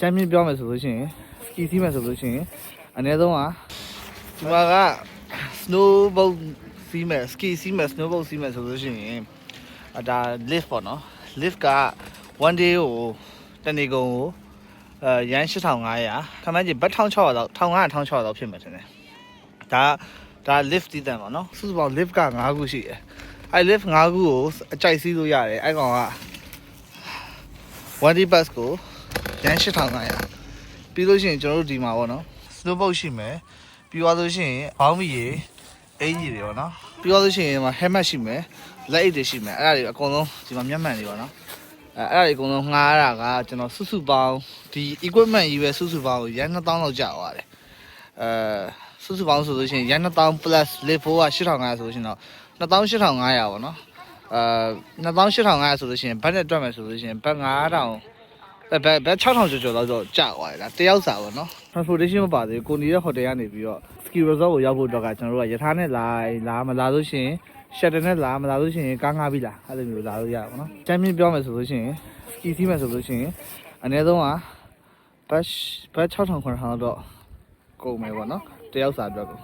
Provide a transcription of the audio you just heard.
ချမ်းမြင့်ပြောမယ်ဆိုလို့ရှိရင်စကီစီးမယ်ဆိုလို့ရှိရင်အနည်းဆုံးကဒီမှာက snowboard စီးမယ် ski စီးမယ် snowboard စီးမယ်ဆိုလို့ရှိရင်အဒါ lift ပေါ့နော် lift က one day ကိုတနေ့ကုန်ကိုအဲရန်8500ခမန်းကြီးဘတ်1600တော့1500 1600တော့ဖြစ်မှာထင်တယ်ဒါဒါ lift တည်တယ်ပေါ့နော်စုစုပေါင်း lift က5ခုရှိတယ်အဲ lift 5ခုကိုအကြိုက်စီးလို့ရတယ်အဲကောင်က one day bus ကို ရန်8500ပြီးလို့ရှိရင်ကျွန်တော်တို့ဒီမှာပေါ့နော် snowboard ရှိမယ်ပြီးသွားလို့ရှိရင်ဘောင်းမီရေအင်ကြီးတွေပေါ့နော်ပြီးသွားလို့ရှိရင်ဒီမှာ helmet ရှိမယ်လက်အိတ်တွေရှိမယ်အဲ့ဒါတွေအကုန်လုံးဒီမှာမျက်မှန်တွေပေါ့နော်အဲအဲ့ဒါတွေအကုန်လုံးငှားရတာကကျွန်တော်စုစုပေါင်းဒီ equipment ကြီးပဲစုစုပေါင်းကိုရန်2000လောက်ကြာသွားတယ်အဲစုစုပေါင်းဆိုလို့ရှိရင်ရန်2000 plus lift 4က8500ဆိုလို့ရှိရင်တော့28500ပေါ့နော်အဲ28500ဆိုလို့ရှိရင်ဘတ်နဲ့တွက်မယ်ဆိုလို့ရှိရင်ဘတ်9000အဲ ဘတ်ဘတ်6000ကျော်ကျော်လောက်တော့ကြာသွားတယ်လားတယောက်စာပေါ့နော် transportation မပါသေးဘူးကိုနေတဲ့ hotel ကနေပြီးတော့ ski resort ကိုရောက်ဖို့တော့ကကျွန်တော်တို့ကရထားနဲ့လာလာမလာလို့ရှိရင် shuttle နဲ့လာမလာလို့ရှိရင်ကားငှားပြီးလာအဲ့လိုမျိုးလာလို့ရပါဘောနော်ချမ်းမြင့်ပြောမယ်ဆိုလို့ရှိရင် ski စီးမယ်ဆိုလို့ရှိရင်အနည်းဆုံးကဘတ်ဘတ်6000 9000တော့ကုန်မယ်ပေါ့နော်တယောက်စာအတွက်ကို